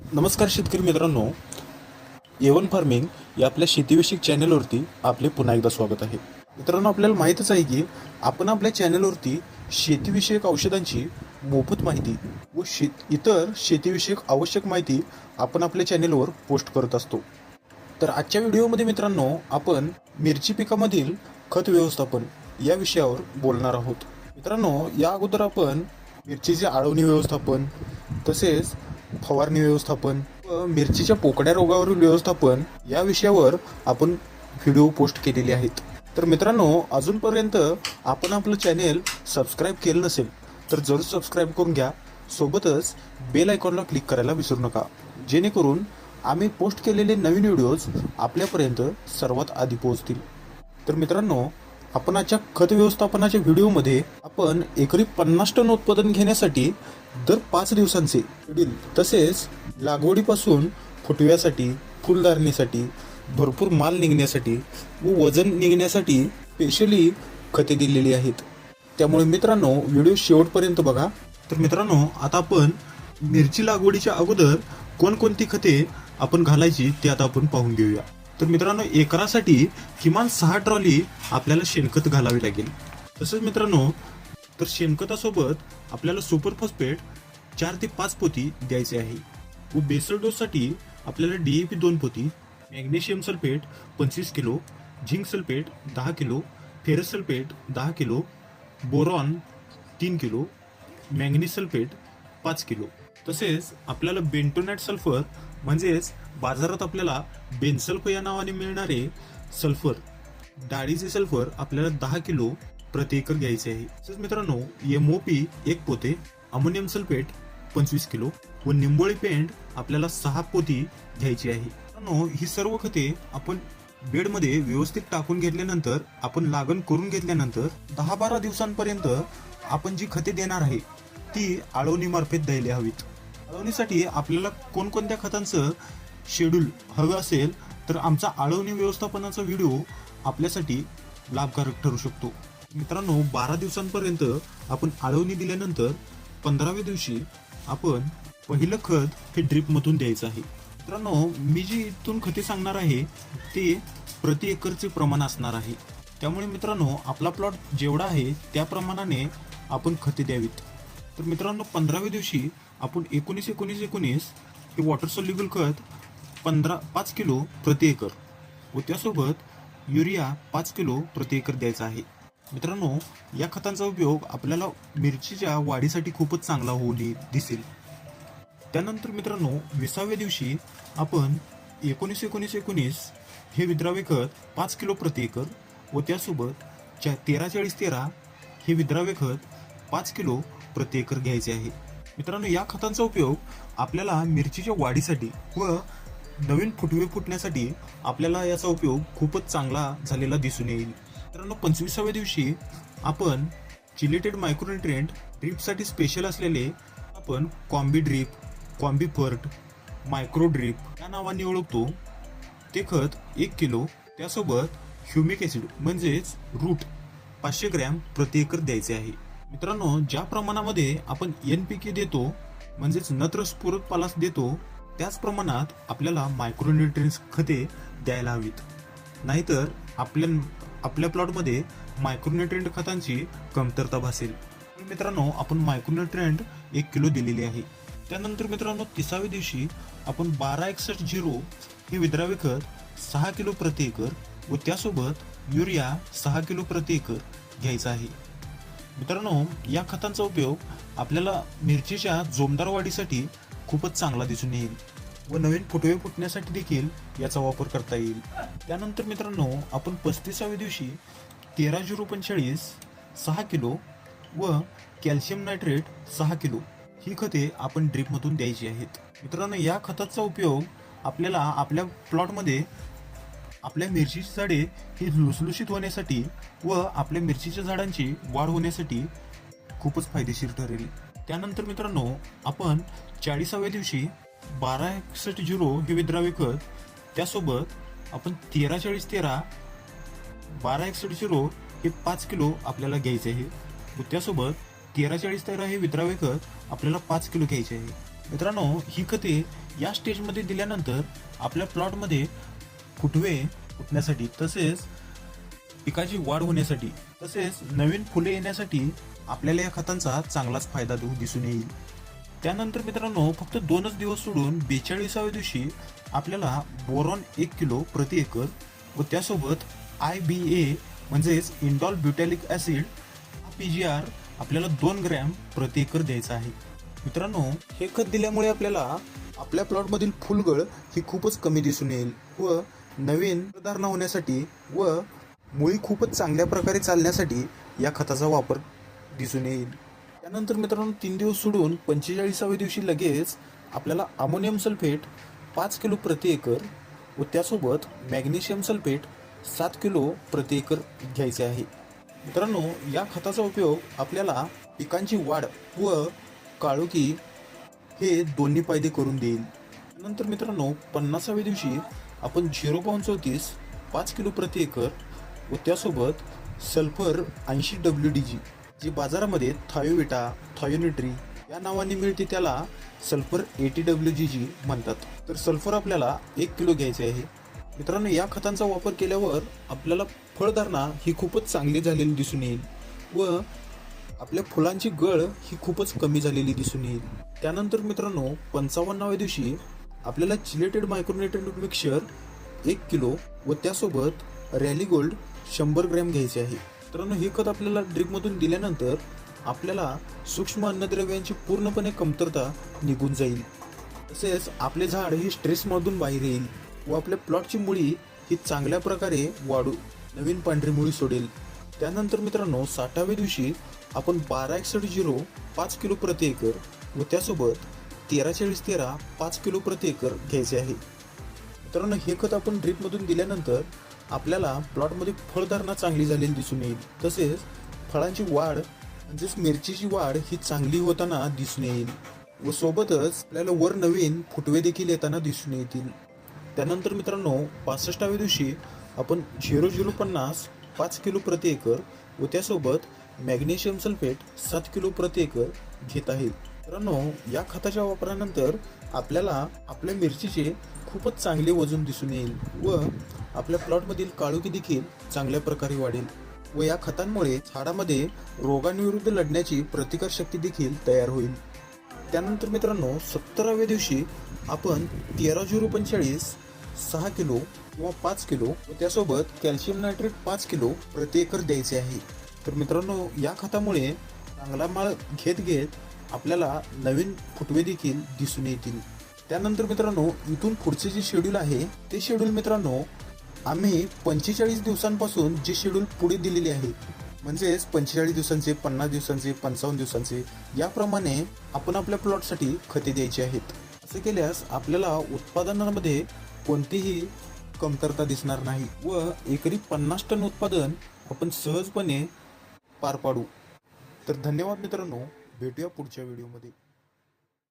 नमस्कार शेतकरी मित्रांनो. एवन फार्मिंग या आपल्या शेतीविषयक चॅनलवरती आपले पुन्हा एकदा स्वागत आहे. मित्रांनो आपल्याला माहीतच आहे की आपण आपल्या चॅनलवरती शेतीविषयक औषधांची मोफत माहिती व शेत इतर शेतीविषयक आवश्यक माहिती आपण आपल्या चॅनलवर पोस्ट करत असतो. तर आजच्या व्हिडिओमध्ये मित्रांनो आपण मिरची पिकामधील खत व्यवस्थापन या विषयावर बोलणार आहोत. मित्रांनो या अगोदर आपण मिरचीचे आळवणी व्यवस्थापन तसेच फवारणी व्यवस्थापन व मिरचीच्या पोकड्या रोगावरील व्यवस्थापन या विषयावर आपण व्हिडिओ पोस्ट केलेले आहेत. तर मित्रांनो अजूनपर्यंत आपण आपलं चॅनेल सबस्क्राईब केलं नसेल तर जरूर सबस्क्राईब करून घ्या. सोबतच बेल आयकॉनला क्लिक करायला विसरू नका. जेणेकरून आम्ही पोस्ट केलेले नवीन व्हिडिओज आपल्यापर्यंत सर्वात आधी पोहोचतील. तर मित्रांनो आपण खत व्यवस्थापनाच्या व्हिडिओमध्ये आपण एकरी पन्नास टन उत्पादन घेण्यासाठी दर पाच दिवसांचे शेड्यूल तसेच लागवडीपासून फुटव्यासाठी फुलधारणीसाठी भरपूर माल निघण्यासाठी व वजन निघण्यासाठी स्पेशली खते दिलेली आहेत. त्यामुळे मित्रांनो व्हिडिओ शेवटपर्यंत बघा. तर मित्रांनो आता आपण मिरची लागवडीच्या अगोदर कोणकोणती खते आपण घालायची ते आता आपण पाहून घेऊया. तर मित्रांनो एकरासाठी किमान सहा ट्रॉली आपल्याला शेणखत घालावी लागेल. तसंच मित्रांनो तर शेणखतासोबत आपल्याला सुपर फॉस्फेट चार ते पाच पोती द्यायचे आहे. व बेसल डोससाठी आपल्याला डी ए पी दोन पोती मॅग्नेशियम सल्फेट पंचवीस किलो झिंक सल्फेट दहा किलो फेरस सल्फेट दहा किलो बोरॉन तीन किलो मॅंगनीज सल्फेट पाच किलो. तसेच आपल्याला बेंटोनॅट सल्फर म्हणजेच बाजारात आपल्याला बेन्सल्फ या नावाने मिळणारे सल्फर डाळीचे सल्फर आपल्याला दहा किलो प्रति एकर घ्यायचे आहे. तसेच मित्रांनो एम ओ पी एक पोते अमोनियम सल्फेट पंचवीस किलो व निंबोळी पेंट आपल्याला सहा पोती घ्यायची आहे. मित्रांनो ही सर्व खते आपण बेडमध्ये व्यवस्थित टाकून घेतल्यानंतर आपण लागण करून घेतल्यानंतर दहा बारा दिवसांपर्यंत आपण जी खते देणार आहे ती आळवणीमार्फत द्यायला हवीत. आळवणीसाठी आपल्याला कोणकोणत्या खतांचं शेड्यूल हवं असेल तर आमचा आळवणी व्यवस्थापनाचा व्हिडिओ आपल्यासाठी लाभकारक ठरू शकतो. मित्रांनो बारा दिवसांपर्यंत आपण आळवणी दिल्यानंतर पंधराव्या दिवशी आपण पहिलं खत हे ड्रीपमधून द्यायचं आहे. मित्रांनो मी जी इथून खते सांगणार आहे ते प्रति एकरचे प्रमाण असणार आहे. त्यामुळे मित्रांनो आपला प्लॉट जेवढा आहे त्या प्रमाणाने आपण खते द्यावीत. तर मित्रांनो पंधराव्या दिवशी आपण एकोणीस एकोणीस एकोणीस हे वॉटर सोल्युबल खत पंधरा पाच किलो प्रति एकर. व त्यासोबत युरिया पाच किलो प्रति एकर द्यायचा आहे. मित्रांनो या खतांचा उपयोग आपल्याला मिरचीच्या वाढीसाठी खूपच चांगला होऊ दिसेल. त्यानंतर मित्रांनो विसाव्या दिवशी आपण एकोणीस एकोणीस एकोणीस हे विद्राव्य खत पाच किलो प्रति एकर व त्यासोबत च्या तेरा चाळीस तेरा हे विद्राव्य खत पाच किलो प्रति एकर घ्यायचे आहे. मित्रांनो या खतांचा उपयोग आपल्याला मिरचीच्या वाढीसाठी व नवीन फुटवे फुटण्यासाठी आपल्याला याचा उपयोग खूपच चांगला झालेला दिसून येईल. मित्रांनो पंचवीसाव्या दिवशी आपण चिलेटेड मायक्रोन्युट्रिएंट ड्रीपसाठी स्पेशल असलेले आपण combi drip combi fert micro drip या नावाने ओळखतो. ते खत एक किलो त्यासोबत ह्युमिक ॲसिड म्हणजेच रूट पाचशे ग्रॅम प्रति एकर द्यायचे आहे. मित्रांनो ज्या प्रमाणामध्ये आपण एन पी के देतो म्हणजेच नत्रस्फुरत पालास देतो त्याच प्रमाणात आपल्याला मायक्रोन्युट्रिन्स खते द्यायला हवीत. नाहीतर आपल्या आपल्या प्लॉटमध्ये मायक्रोन्युट्रिएंट खतांची कमतरता भासेल. मित्रांनो आपण मायक्रोन्युट्रिएंट एक किलो दिलेली आहे. त्यानंतर मित्रांनो तिसाव्या दिवशी आपण बारा एकसष्ट झिरो हे विद्राव्य खत सहा किलो प्रति एकर व त्यासोबत युरिया सहा किलो प्रति एकर घ्यायचा आहे. मित्रांनो या खतांचा उपयोग आपल्याला मिरचीच्या जोमदार वाढीसाठी खूपच चांगला दिसून येईल व नवीन फुटवे फुटण्यासाठी देखील याचा वापर करता येईल. त्यानंतर मित्रांनो आपण पस्तीसाव्या दिवशी तेरा झिरो पंचेचाळीस सहा किलो व कॅल्शियम नायट्रेट सहा किलो ही खते आपण ड्रीपमधून द्यायची आहेत. मित्रांनो या खताचा उपयोग आपल्याला आपल्या प्लॉटमध्ये आपल्या मिरचीची झाडे ही लुसलुशीत होण्यासाठी व आपल्या मिरचीच्या झाडांची वाढ होण्यासाठी खूपच फायदेशीर ठरेल. त्यानंतर मित्रांनो आपण चाळीसाव्या दिवशी बारा एकसष्ट झिरो हे विद्राव्य विकत त्यासोबत आपण तेरा चाळीस तेरा बारा एकसष्ट झिरो हे पाच किलो आपल्याला घ्यायचे आहे. व त्यासोबत तेरा चाळीस तेरा हे विद्राव्य खत आपल्याला पाच किलो घ्यायचे आहे. मित्रांनो ही खते या स्टेजमध्ये दिल्यानंतर आपल्या प्लॉटमध्ये फुटवे फुटण्यासाठी तसेच पिकाची वाढ होण्यासाठी तसेच नवीन फुले येण्यासाठी आपल्याला या खतांचा चांगलाच फायदा देऊ दिसून येईल. त्यानंतर मित्रांनो फक्त दोनच दिवस सोडून बेचाळीसाव्या दिवशी आपल्याला बोरॉन एक किलो प्रति एकर व त्यासोबत आय बी ए म्हणजेच indole butyric acid P G R आपल्याला दोन ग्रॅम प्रति एकर द्यायचा आहे. मित्रांनो हे खत दिल्यामुळे आपल्याला आपल्या प्लॉटमधील फुलगळ ही खूपच कमी दिसून येईल व नवीन धारणा होण्यासाठी व मुळी खूपच चांगल्या प्रकारे चालण्यासाठी या खताचा वापर दिसून येईल. त्यानंतर मित्रांनो तीन दिवस सोडून पंचेचाळीसाव्या दिवशी लगेच आपल्याला अमोनियम सल्फेट पाच किलो प्रति एकर व त्यासोबत मॅग्नेशियम सल्फेट सात किलो प्रति एकर घ्यायचे आहे. मित्रांनो या खताचा उपयोग आपल्याला पिकांची वाढ व काळोखी हे दोन्ही फायदे करून देईल. त्यानंतर मित्रांनो पन्नासाव्या दिवशी आपण झिरो पॉईंट चौतीस पाच किलो प्रति एकर व त्यासोबत सल्फर ऐंशी डब्ल्यू डी जी जी बाजारामध्ये थायोविटा थायोनिट्री या नावाने मिळते त्याला sulphur eighty W G G म्हणतात. तर सल्फर आपल्याला एक किलो घ्यायचे आहे. मित्रांनो या खतांचा वापर केल्यावर आपल्याला फळधारणा ही खूपच चांगली झालेली दिसून येईल व आपल्या फुलांची गळ ही खूपच कमी झालेली दिसून येईल. त्यानंतर मित्रांनो पंचावन्नाव्या दिवशी आपल्याला चिलेटेड मायक्रोनेटेड मिक्सचर एक किलो व त्यासोबत रॅली गोल्ड शंभर ग्रॅम घ्यायचे आहे. मित्रांनो हे खत आपल्याला ड्रिपमधून दिल्यानंतर आपल्याला सूक्ष्म अन्नद्रव्यांची पूर्णपणे कमतरता निघून जाईल. तसेच आपले झाड ही स्ट्रेसमधून बाहेर येईल व आपल्या प्लॉटची मुळी ही चांगल्या प्रकारे वाढू नवीन पांढरी मुळी सोडेल. त्यानंतर मित्रांनो साठाव्या दिवशी आपण बारा एकसष्ट झिरो पाच किलो प्रति एकर व त्यासोबत तेरा चाळीस तेरा पाच किलो प्रति एकर घ्यायचे आहे. मित्रांनो हे खत आपण ड्रीपमधून दिल्यानंतर आपल्याला प्लॉटमध्ये फळधारणा चांगली झालेली दिसून येईल. तसेच फळांची वाढ म्हणजेच मिरचीची वाढ ही चांगली होताना दिसून येईल. व सोबतच आपल्याला वर नवीन फुटवे देखील येताना दिसून येतील. त्यानंतर मित्रांनो पासष्टाव्या दिवशी आपण झिरो झिरो पन्नास पाच किलो प्रति एकर व त्यासोबत मॅग्नेशियम सल्फेट सात किलो प्रति एकर घेत आहेत. मित्रांनो या खताच्या वापरानंतर आपल्याला आपल्या मिरचीचे खूपच चांगले वजन दिसून येईल व आपल्या प्लॉटमधील काळुकी देखील चांगल्या प्रकारे वाढेल व या खतांमुळे झाडामध्ये रोगांविरुद्ध लढण्याची प्रतिकारशक्ती देखील तयार होईल. त्यानंतर मित्रांनो सत्तराव्या दिवशी आपण तेरा झिरो पंचेचाळीस सहा किलो किंवा पाच किलो व त्यासोबत कॅल्शियम नायट्रेट पाच किलो प्रति एकर द्यायचे आहे. तर मित्रांनो या खतामुळे चांगला माळ घेत घेत आपल्याला नवीन फुटवे देखील दिसून येतील. त्यानंतर मित्रांनो इथून पुढचे जे शेड्यूल आहे ते शेड्यूल मित्रांनो आम्ही पंचेचाळीस दिवसांपासून जे शेड्यूल पुढे दिलेले आहे म्हणजेच पंचेचाळीस दिवसांचे पन्नास दिवसांचे पंचावन्न दिवसांचे याप्रमाणे आपण आपल्या प्लॉटसाठी खते द्यायची आहेत. असे केल्यास आपल्याला उत्पादनामध्ये कोणतीही कमतरता दिसणार नाही व एकरी पन्नास टन उत्पादन आपण सहजपणे पार पाडू. तर धन्यवाद मित्रांनो. भेटूया पुढच्या व्हिडिओमध्ये